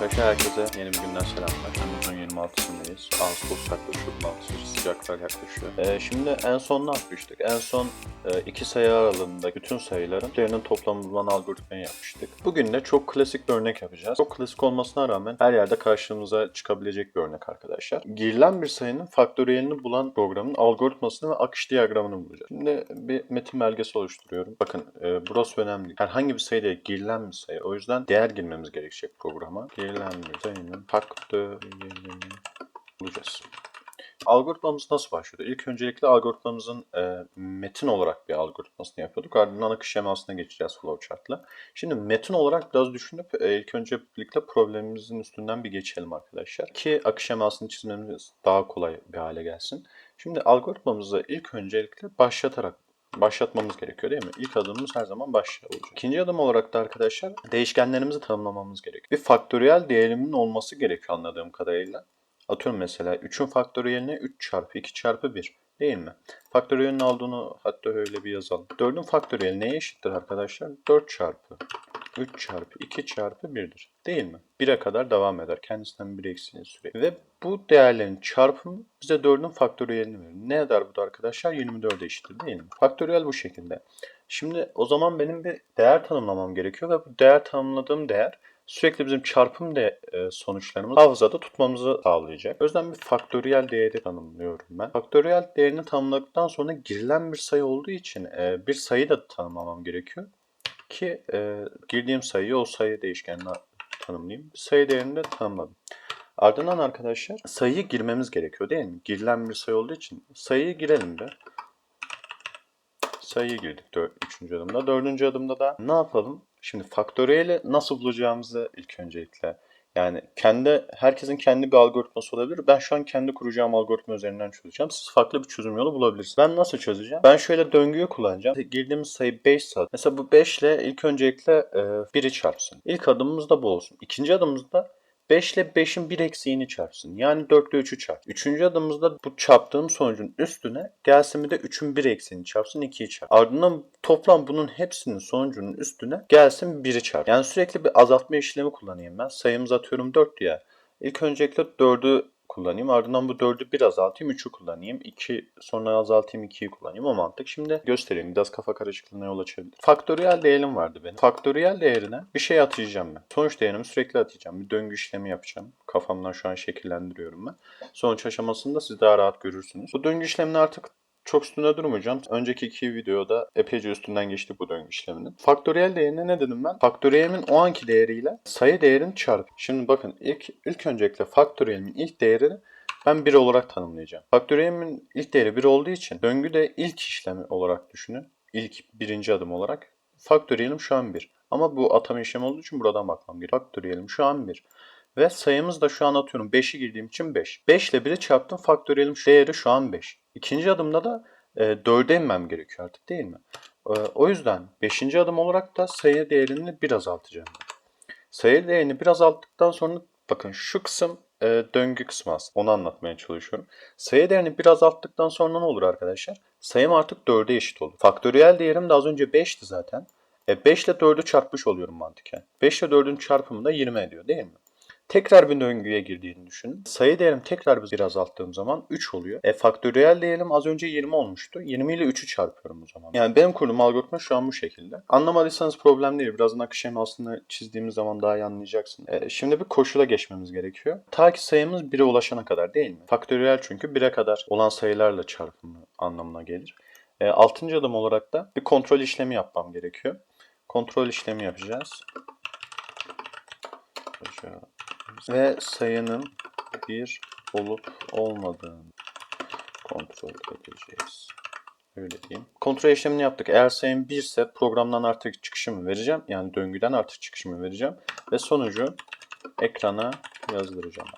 Arkadaşlar herkese yeni bir günden selamlar. Temmuz'un 26'sındayız. Ağustos yaklaşıyor, Ağustos sıcaklar yaklaşıyor. Ee, şimdi en son ne yapmıştık? En son e, iki sayı aralığında bütün sayıların üzerinin toplamı bulan algoritmayı yapmıştık. Bugün de çok klasik bir örnek yapacağız. Çok klasik olmasına rağmen her yerde karşımıza çıkabilecek bir örnek arkadaşlar. Girilen bir sayının faktöriyelini bulan programın algoritmasını ve akış diyagramını bulacağız. Şimdi bir metin belgesi oluşturuyorum. Bakın e, burası önemli. Herhangi bir sayıda girilen bir sayı. O yüzden değer girmemiz gerekecek programa. Girilen sayının faktöriyelini bulacağız. Algoritmamız nasıl başlıyordu? İlk öncelikle algoritmamızın e, metin olarak bir algoritmasını yapıyorduk. Ardından akış şemasına geçeceğiz flowchart'la. Şimdi metin olarak biraz düşünüp e, ilk öncelikle problemimizin üstünden bir geçelim arkadaşlar. Ki akış şemasını çizmemiz daha kolay bir hale gelsin. Şimdi algoritmamızı ilk öncelikle başlatarak başlatmamız gerekiyor değil mi? İlk adımımız her zaman başla olacak. İkinci adım olarak da arkadaşlar değişkenlerimizi tanımlamamız gerekiyor. Bir faktöriyel değerimin olması gerekiyor anladığım kadarıyla. Atıyorum mesela 3'ün faktöriyeline 3 çarpı 2 çarpı 1 değil mi? Faktöriyelin olduğunu hatta öyle bir yazalım. 4'ün faktöriyeli neye eşittir arkadaşlar? 4 çarpı 3 çarpı 2 çarpı 1'dir. Değil mi? 1'e kadar devam eder. Kendisinden bir eksiğini sürekli. Ve bu değerlerin çarpımı bize 4'ün faktöriyelini verir. Ne eder bu da arkadaşlar? 24'e eşittir değil mi? Faktöriyel bu şekilde. Şimdi o zaman benim bir değer tanımlamam gerekiyor ve bu değer tanımladığım değer sürekli bizim çarpım de e, sonuçlarımızı hafızada tutmamızı sağlayacak. O yüzden bir faktöriyel değeri tanımlıyorum ben. Faktöriyel değerini tanımladıktan sonra girilen bir sayı olduğu için e, bir sayı da tanımlamam gerekiyor. Ki e, girdiğim sayıyı o sayı değişkenine tanımlayayım. Sayı değerini de tanımladım. Ardından arkadaşlar sayıyı girmemiz gerekiyor değil mi? Girilen bir sayı olduğu için sayıyı girelim de. Sayıyı girdik 4, 3. adımda. 4. adımda da ne yapalım? Şimdi faktöriyeli nasıl bulacağımızı ilk öncelikle yani kendi herkesin kendi bir algoritması olabilir. Ben şu an kendi kuracağım algoritma üzerinden çözeceğim. Siz farklı bir çözüm yolu bulabilirsiniz. Ben nasıl çözeceğim? Ben şöyle döngüyü kullanacağım. Girdiğimiz sayı 5 saat. Mesela bu 5 ile ilk öncelikle e, 1'i çarpsın. İlk adımımız da bu olsun. İkinci adımımızda 5 ile 5'in bir eksiğini çarpsın. Yani 4 ile 3'ü çarp. Üçüncü adımımızda bu çarptığım sonucun üstüne gelsin bir de 3'ün bir eksiğini çarpsın 2'yi çarp. Ardından toplam bunun hepsinin sonucunun üstüne gelsin 1'i çarp. Yani sürekli bir azaltma işlemi kullanayım ben. Sayımız atıyorum 4 ya. İlk öncelikle 4'ü kullanayım. Ardından bu 4'ü bir azaltayım, 3'ü kullanayım. 2 sonra azaltayım, 2'yi kullanayım. O mantık. Şimdi göstereyim. Biraz kafa karışıklığına yol açabilir. Faktöriyel değerim vardı benim. Faktöriyel değerine bir şey atayacağım ben. Sonuç değerimi sürekli atacağım. Bir döngü işlemi yapacağım. Kafamdan şu an şekillendiriyorum ben. Sonuç aşamasında siz daha rahat görürsünüz. Bu döngü işlemini artık çok üstünde durmayacağım. Önceki iki videoda epeyce üstünden geçtik bu döngü işleminin. Faktöriyel değerine ne dedim ben? Faktöriyelimin o anki değeriyle sayı değerin çarpı. Şimdi bakın ilk ilk öncelikle faktöriyelimin ilk değerini ben 1 olarak tanımlayacağım. Faktöriyelimin ilk değeri 1 olduğu için döngü de ilk işlemi olarak düşünün. İlk birinci adım olarak. Faktöriyelim şu an 1. Ama bu atama işlemi olduğu için buradan bakmam gerekiyor. Faktöriyelim şu an 1. Ve sayımız da şu an atıyorum 5'i girdiğim için 5. 5 ile 1'i çarptım faktöriyelim değeri şu an 5. İkinci adımda da e, 4'e inmem gerekiyor artık değil mi? E, o yüzden 5. adım olarak da sayı değerini bir azaltacağım. Sayı değerini bir azalttıktan sonra bakın şu kısım e, döngü kısmı aslında. Onu anlatmaya çalışıyorum. Sayı değerini bir azalttıktan sonra ne olur arkadaşlar? Sayım artık 4'e eşit olur. Faktöriyel değerim de az önce 5'ti zaten. E 5 ile 4'ü çarpmış oluyorum mantıken. 5 ile 4'ün çarpımı da 20 ediyor değil mi? Tekrar bir döngüye girdiğini düşünün. Sayı değerim tekrar bir azalttığım zaman 3 oluyor. E faktöriyel değerim az önce 20 olmuştu. 20 ile 3'ü çarpıyorum o zaman. Yani benim kurduğum algoritma şu an bu şekilde. Anlamadıysanız problem değil. Birazdan akış şemasını çizdiğimiz zaman daha iyi anlayacaksın. E, şimdi bir koşula geçmemiz gerekiyor. Ta ki sayımız 1'e ulaşana kadar değil mi? Faktöriyel çünkü 1'e kadar olan sayılarla çarpımı anlamına gelir. E, altıncı adım olarak da bir kontrol işlemi yapmam gerekiyor. Kontrol işlemi yapacağız. Ve sayının bir olup olmadığını kontrol edeceğiz. Öyle diyeyim. Kontrol işlemini yaptık. Eğer sayım 1 ise programdan artık çıkışımı vereceğim. Yani döngüden artık çıkışımı vereceğim. Ve sonucu ekrana yazdıracağım.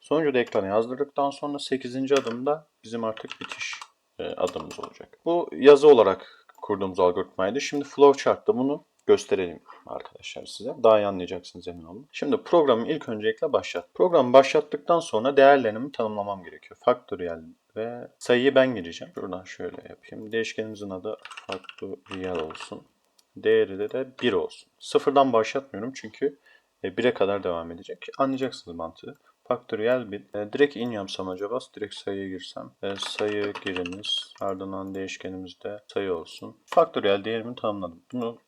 Sonucu da ekrana yazdırdıktan sonra 8. adımda bizim artık bitiş e, adımımız olacak. Bu yazı olarak kurduğumuz algoritmaydı. Şimdi flowchart'ta bunu gösterelim arkadaşlar size. Daha iyi anlayacaksınız emin olun. Şimdi programı ilk öncelikle başlat. Programı başlattıktan sonra değerlerimi tanımlamam gerekiyor. Faktöriyel ve sayıyı ben gireceğim. Şuradan şöyle yapayım. Değişkenimizin adı faktöriyel olsun. Değeri de, de 1 olsun. Sıfırdan başlatmıyorum çünkü e, 1'e kadar devam edecek. Anlayacaksınız mantığı. Faktöriyel 1. E, direkt in yapsam acaba? Direkt sayıya girsem. E, sayı giriniz. Ardından değişkenimizde sayı olsun. Faktöriyel değerimi tanımladım. Bunu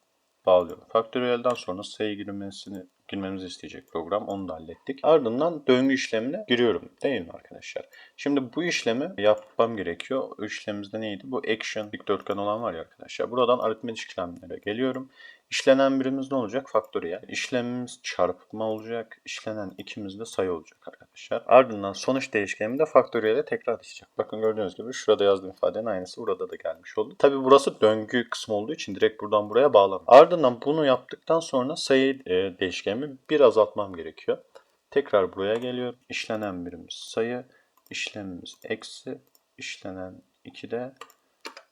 bağlıyorum. Faktöriyelden sonra sayı girmesini girmemizi isteyecek program. Onu da hallettik. Ardından döngü işlemine giriyorum. Değil mi arkadaşlar? Şimdi bu işlemi yapmam gerekiyor. O işlemimizde neydi? Bu action dikdörtgen olan var ya arkadaşlar. Buradan aritmetik işlemlere geliyorum. İşlenen birimiz ne olacak? Faktöriyel. İşlemimiz çarpma olacak. İşlenen ikimiz de sayı olacak arkadaşlar. Ardından sonuç değişkenimi de faktöriyele tekrar düşecek. Bakın gördüğünüz gibi şurada yazdığım ifadenin aynısı burada da gelmiş oldu. Tabi burası döngü kısmı olduğu için direkt buradan buraya bağlamam. Ardından bunu yaptıktan sonra sayı e, değişkenimi bir azaltmam gerekiyor. Tekrar buraya geliyorum. İşlenen birimiz sayı. işlemimiz eksi. işlenen 2 de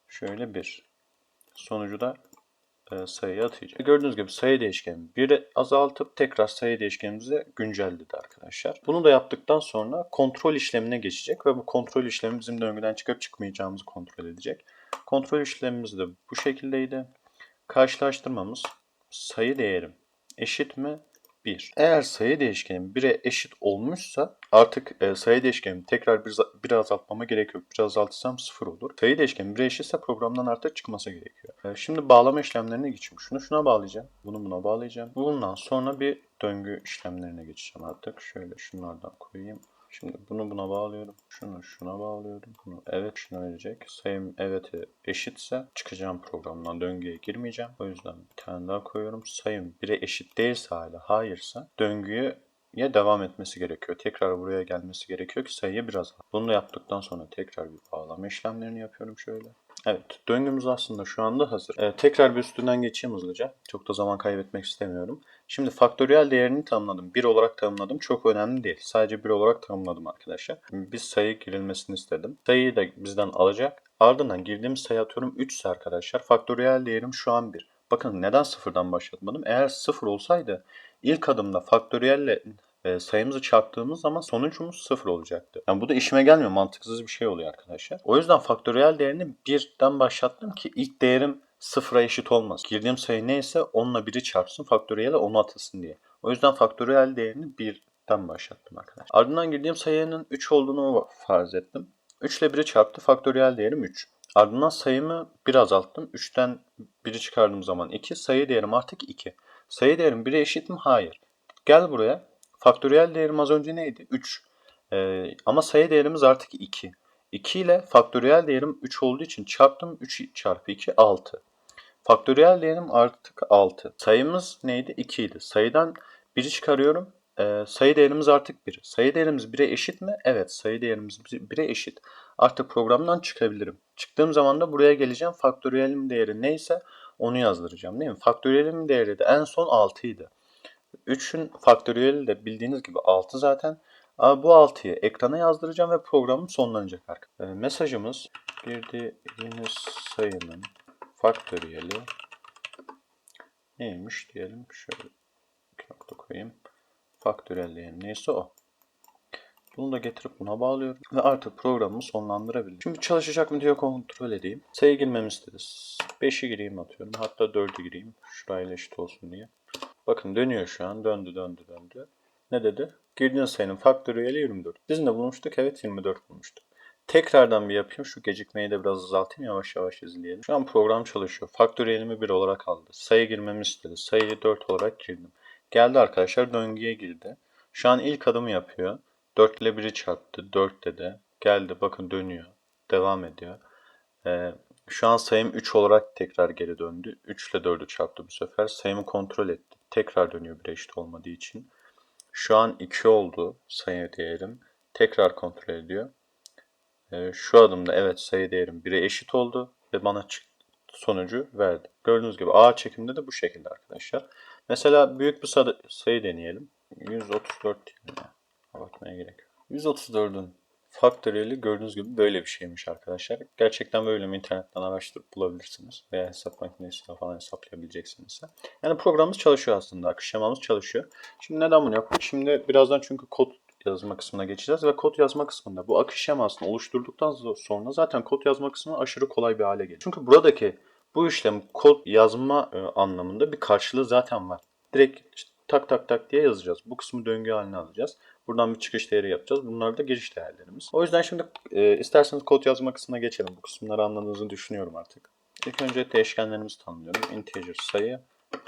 şöyle 1. Sonucu da sayıya atayacak. Gördüğünüz gibi sayı değişkeni bir azaltıp tekrar sayı değişkenimizi güncelledi arkadaşlar. Bunu da yaptıktan sonra kontrol işlemine geçecek ve bu kontrol işlemi bizim döngüden çıkıp çıkmayacağımızı kontrol edecek. Kontrol işlemimiz de bu şekildeydi. Karşılaştırmamız sayı değerim eşit mi? 1. Eğer sayı değişkenim 1'e eşit olmuşsa artık e, sayı değişkenimi tekrar bir, bir azaltmama gerek yok. Bir azaltırsam 0 olur. Sayı değişkeni 1'e eşitse programdan artık çıkması gerekiyor. E, şimdi bağlama işlemlerine geçeyim. Şunu şuna bağlayacağım. Bunu buna bağlayacağım. Bundan sonra bir döngü işlemlerine geçeceğim artık. Şöyle şunlardan koyayım. Şimdi bunu buna bağlıyorum. Şunu şuna bağlıyorum. Bunu evet şuna verecek. Sayım evet'e eşitse çıkacağım programdan döngüye girmeyeceğim. O yüzden bir tane daha koyuyorum. Sayım 1'e eşit değilse hala hayırsa döngüye ya devam etmesi gerekiyor. Tekrar buraya gelmesi gerekiyor ki sayıya biraz Bunu yaptıktan sonra tekrar bir bağlama işlemlerini yapıyorum şöyle. Evet, döngümüz aslında şu anda hazır. Ee, tekrar bir üstünden geçeyim hızlıca. Çok da zaman kaybetmek istemiyorum. Şimdi faktöriyel değerini tanımladım. 1 olarak tanımladım. Çok önemli değil. Sadece 1 olarak tanımladım arkadaşlar. Biz sayı girilmesini istedim. Sayıyı da bizden alacak. Ardından girdiğimiz sayı atıyorum 3 ise arkadaşlar. Faktöriyel değerim şu an 1. Bakın neden sıfırdan başlatmadım? Eğer sıfır olsaydı ilk adımda faktöriyelle e, sayımızı çarptığımız zaman sonucumuz sıfır olacaktı. Yani bu da işime gelmiyor. Mantıksız bir şey oluyor arkadaşlar. O yüzden faktöriyel değerini birden başlattım ki ilk değerim sıfıra eşit olmaz. Girdiğim sayı neyse onunla biri çarpsın faktöriyele onu atasın diye. O yüzden faktöriyel değerini birden başlattım arkadaşlar. Ardından girdiğim sayının 3 olduğunu farz ettim. 3 ile 1'i çarptı. Faktöriyel değerim 3. Ardından sayımı 1 azalttım. 3'ten 1'i çıkardığım zaman 2. Sayı değerim artık 2. Sayı değerim 1'e eşit mi? Hayır. Gel buraya. Faktöriyel değerim az önce neydi? 3. Ee, ama sayı değerimiz artık 2. 2 ile faktöriyel değerim 3 olduğu için çarptım. 3 çarpı 2 6. Faktöriyel değerim artık 6. Sayımız neydi? 2 idi. Sayıdan 1'i çıkarıyorum. Ee, sayı değerimiz artık 1. Sayı değerimiz 1'e eşit mi? Evet sayı değerimiz 1'e eşit. Artık programdan çıkabilirim. Çıktığım zaman da buraya geleceğim. Faktöriyelim değeri neyse onu yazdıracağım değil mi? Faktöriyelim değeri de en son 6 idi. 3'ün faktöriyeli de bildiğiniz gibi 6 zaten. Bu 6'yı ekrana yazdıracağım ve programım sonlanacak arkadaşlar. Mesajımız girdiğiniz sayının faktöriyeli neymiş diyelim. Şöyle bir nokta koyayım. Faktöriyel değeri neyse o. Bunu da getirip buna bağlıyorum. Ve artık programımı sonlandırabilirim. Şimdi çalışacak mı diye kontrol edeyim. Sayı girmemi istedi. 5'i gireyim atıyorum. Hatta 4'ü gireyim. Şurayla eşit olsun diye. Bakın dönüyor şu an. Döndü döndü döndü. Ne dedi? Girdiğin sayının faktöriyeli 24. Biz ne bulmuştuk? Evet 24 bulmuştuk. Tekrardan bir yapayım. Şu gecikmeyi de biraz azaltayım. Yavaş yavaş izleyelim. Şu an program çalışıyor. Faktöriyelimi 1 olarak aldı. Sayı girmemi istedi. Sayıyı 4 olarak girdim. Geldi arkadaşlar döngüye girdi. Şu an ilk adımı yapıyor. 4 ile 1'i çarptı. 4 dedi. Geldi bakın dönüyor. Devam ediyor. Ee, şu an sayım 3 olarak tekrar geri döndü. 3 ile 4'ü çarptı bu sefer. Sayımı kontrol etti. Tekrar dönüyor 1'e eşit olmadığı için. Şu an 2 oldu sayı değerim. Tekrar kontrol ediyor. Ee, şu adımda evet sayı değerim 1'e eşit oldu ve bana sonucu verdi. Gördüğünüz gibi A çekimde de bu şekilde arkadaşlar. Mesela büyük bir sayı deneyelim. 134 diyelim. Bakmaya gerek yok. 134'ün faktöriyeli gördüğünüz gibi böyle bir şeymiş arkadaşlar. Gerçekten böyle mi internetten araştırıp bulabilirsiniz. Veya hesap makinesiyle falan hesaplayabileceksiniz. Yani programımız çalışıyor aslında. Akış şemamız çalışıyor. Şimdi neden bunu yaptık? Şimdi birazdan çünkü kod yazma kısmına geçeceğiz ve kod yazma kısmında bu akış şemasını oluşturduktan sonra zaten kod yazma kısmı aşırı kolay bir hale geliyor. Çünkü buradaki bu işlem kod yazma e, anlamında bir karşılığı zaten var. Direkt işte tak tak tak diye yazacağız. Bu kısmı döngü haline alacağız. Buradan bir çıkış değeri yapacağız. Bunlar da giriş değerlerimiz. O yüzden şimdi e, isterseniz kod yazma kısmına geçelim. Bu kısımları anladığınızı düşünüyorum artık. İlk önce değişkenlerimizi tanımlıyorum. Integer sayı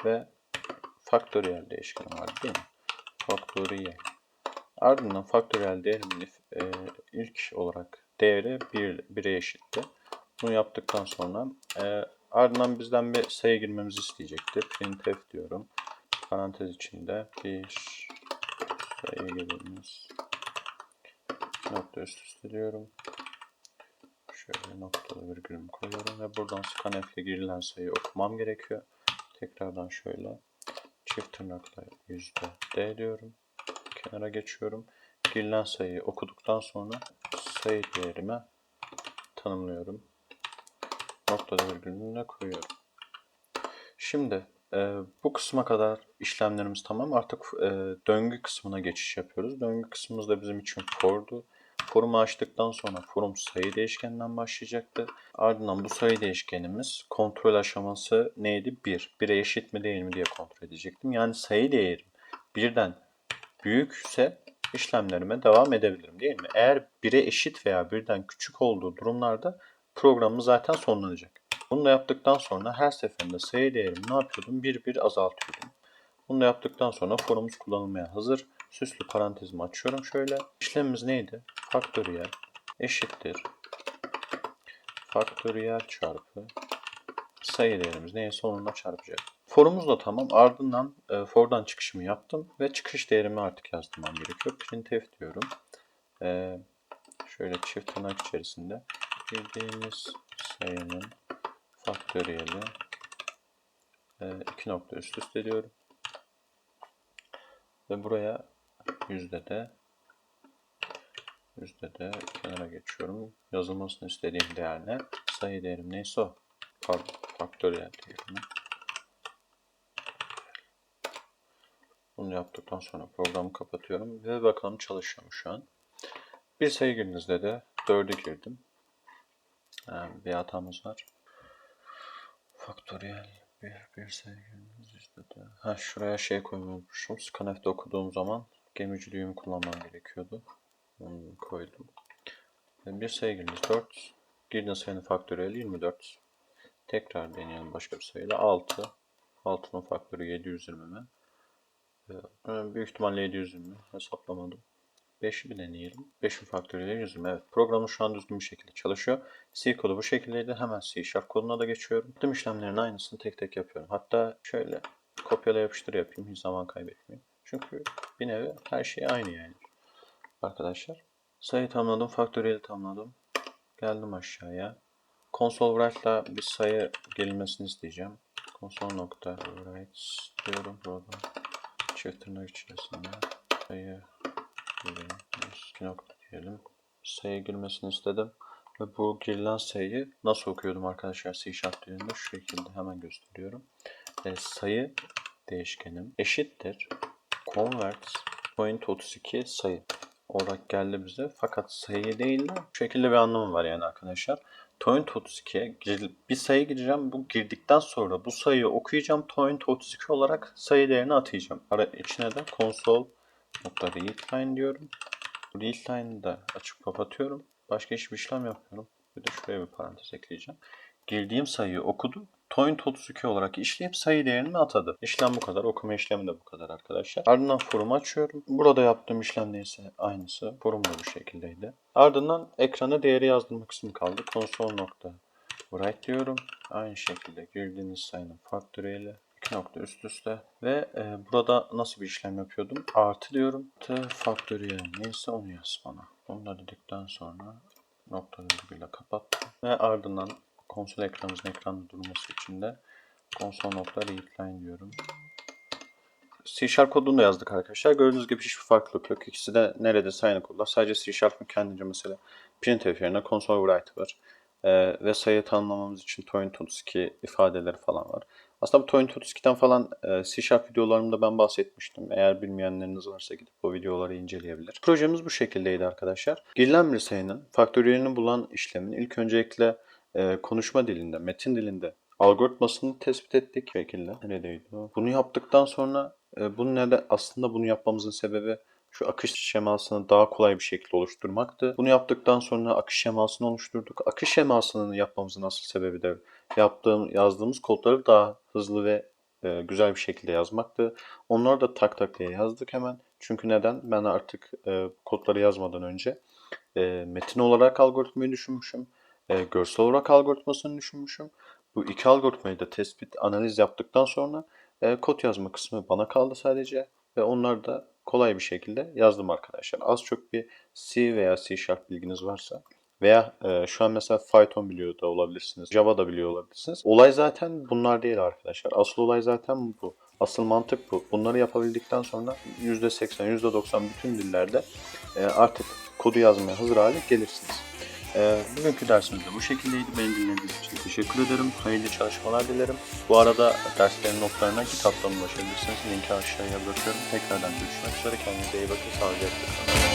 ve faktöriyel değişkeni var değil mi? Faktöriyel. Ardından faktöriyel değerimin e, ilk olarak değeri 1, 1'e eşitti. Bunu yaptıktan sonra e, ardından bizden bir sayı girmemizi isteyecektir. Printf diyorum. Parantez içinde bir sayı girmemiz nokta üst üste diyorum. Şöyle noktalı virgülümü koyuyorum ve buradan scanf ile girilen sayıyı okumam gerekiyor. Tekrardan şöyle çift tırnakla yüzde d diyorum. Kenara geçiyorum. Girilen sayıyı okuduktan sonra sayı değerime tanımlıyorum. Noktalı virgülünü koyuyorum. Şimdi e, bu kısma kadar işlemlerimiz tamam. Artık e, döngü kısmına geçiş yapıyoruz. Döngü kısmımız da bizim için for'du. For'umu açtıktan sonra forum sayı değişkeninden başlayacaktı. Ardından bu sayı değişkenimiz kontrol aşaması neydi? 1. 1'e eşit mi değil mi diye kontrol edecektim. Yani sayı değerim birden büyükse işlemlerime devam edebilirim değil mi? Eğer 1'e eşit veya birden küçük olduğu durumlarda programım zaten sonlanacak. Bunu da yaptıktan sonra her seferinde sayı değerimi ne yapıyordum? Bir bir azaltıyordum. Bunu da yaptıktan sonra forumumuz kullanılmaya hazır. Süslü parantezimi açıyorum şöyle. İşlemimiz neydi? Faktöriyel eşittir. Faktöriyel çarpı sayı değerimiz neyse onunla çarpacak. Forumuz da tamam. Ardından e, for'dan çıkışımı yaptım ve çıkış değerimi artık yazdırmam gerekiyor. Printf diyorum. E, şöyle çift tırnak içerisinde girdiğimiz sayının faktöriyeli e, iki nokta üst üste diyorum. Ve buraya yüzde de yüzde de kenara geçiyorum. Yazılmasını istediğim değer ne? Sayı değerim neyse o. Faktöriyel değerimi. Bunu yaptıktan sonra programı kapatıyorum ve bakalım çalışıyor mu şu an. Bir sayı girinizde de 4'ü girdim. Yani bir hatamız var. Faktöriyel bir, bir giriniz işte de. Ha şuraya şey koymuşum. Scanf'de okuduğum zaman gemici düğümü kullanmam gerekiyordu. Onu koydum. Bir giriniz 4. Girdiğiniz sayının faktöriyeli 24. Tekrar deneyelim başka bir sayıyla. 6. 6'nın faktörü 720 mi? Ee, Büyük ihtimalle 720 hesaplamadım. 5'i bir deneyelim. 5'in faktöriyeli 120. Evet programım şu an düzgün bir şekilde çalışıyor. C kodu bu şekildeydi. Hemen C Sharp koduna da geçiyorum. Tüm işlemlerin aynısını tek tek yapıyorum. Hatta şöyle kopyala yapıştır yapayım. Hiç zaman kaybetmeyeyim. Çünkü bir nevi her şey aynı yani. Arkadaşlar. Sayı tamamladım. Faktöriyeli tamamladım. Geldim aşağıya. Console write'la bir sayı gelinmesini isteyeceğim. Console nokta write diyorum burada. Çift tırnak içerisinde sayı nokta diyelim. Sayı girmesini istedim. Ve bu girilen sayıyı nasıl okuyordum arkadaşlar C Sharp dilinde şu şekilde hemen gösteriyorum. E, sayı değişkenim eşittir convert point 32 sayı olarak geldi bize. Fakat sayı değil de şu şekilde bir anlamı var yani arkadaşlar. Point 32'ye bir sayı gireceğim. Bu girdikten sonra bu sayıyı okuyacağım. Point 32 olarak sayı değerini atayacağım. Ara içine de console nokta readline diyorum. Readline'ı da açıp kapatıyorum. Başka hiçbir işlem yapmıyorum. Bir de şuraya bir parantez ekleyeceğim. Girdiğim sayıyı okudu. Point 32 olarak işleyip sayı değerini atadı. İşlem bu kadar. Okuma işlemi de bu kadar arkadaşlar. Ardından forumu açıyorum. Burada yaptığım işlem neyse aynısı. Forum da bu şekildeydi. Ardından ekrana değeri yazdırma kısmı kaldı. Console nokta write diyorum. Aynı şekilde girdiğiniz sayının faktöriyeli iki nokta üst üste ve e, burada nasıl bir işlem yapıyordum? Artı diyorum. Artı faktöriyel neyse onu yaz bana. Onu da dedikten sonra nokta virgülle kapattım. Ve ardından konsol ekranımızın ekranda durması için de console.readline diyorum. C Sharp kodunu da yazdık arkadaşlar. Gördüğünüz gibi hiçbir farklılık yok. İkisi de neredeyse aynı kodlar. Sadece C Sharp'ın kendince mesela printf yerine console write var. Ee, ve sayı tanımlamamız için point 32 ifadeleri falan var. Aslında bu point 32'den falan e, C Sharp videolarımda ben bahsetmiştim. Eğer bilmeyenleriniz varsa gidip o videoları inceleyebilir. Projemiz bu şekildeydi arkadaşlar. Girilen bir sayının faktöriyelini bulan işlemin ilk öncelikle e, konuşma dilinde, metin dilinde algoritmasını tespit ettik şekilde. Neredeydi o? Bunu yaptıktan sonra E, bunun neden aslında bunu yapmamızın sebebi şu akış şemasını daha kolay bir şekilde oluşturmaktı. Bunu yaptıktan sonra akış şemasını oluşturduk. Akış şemasını yapmamızın asıl sebebi de yaptığım, yazdığımız kodları daha hızlı ve e, güzel bir şekilde yazmaktı. Onları da tak tak diye yazdık hemen. Çünkü neden? Ben artık e, kodları yazmadan önce e, metin olarak algoritmayı düşünmüşüm. E, görsel olarak algoritmasını düşünmüşüm. Bu iki algoritmayı da tespit, analiz yaptıktan sonra e, kod yazma kısmı bana kaldı sadece. Ve onları da kolay bir şekilde yazdım arkadaşlar. Az çok bir C veya C Sharp bilginiz varsa veya e, şu an mesela Python biliyor da olabilirsiniz. Java da biliyor olabilirsiniz. Olay zaten bunlar değil arkadaşlar. Asıl olay zaten bu. Asıl mantık bu. Bunları yapabildikten sonra %80, %90 bütün dillerde e, artık kodu yazmaya hazır hale gelirsiniz. E, bugünkü dersimiz de bu şekildeydi. Beni dinlediğiniz için teşekkür ederim. Hayırlı çalışmalar dilerim. Bu arada derslerin notlarına kitaptan ulaşabilirsiniz. Linki aşağıya bırakıyorum. Tekrardan görüşmek üzere. Kendinize iyi bakın. Sağlıcakla kalın.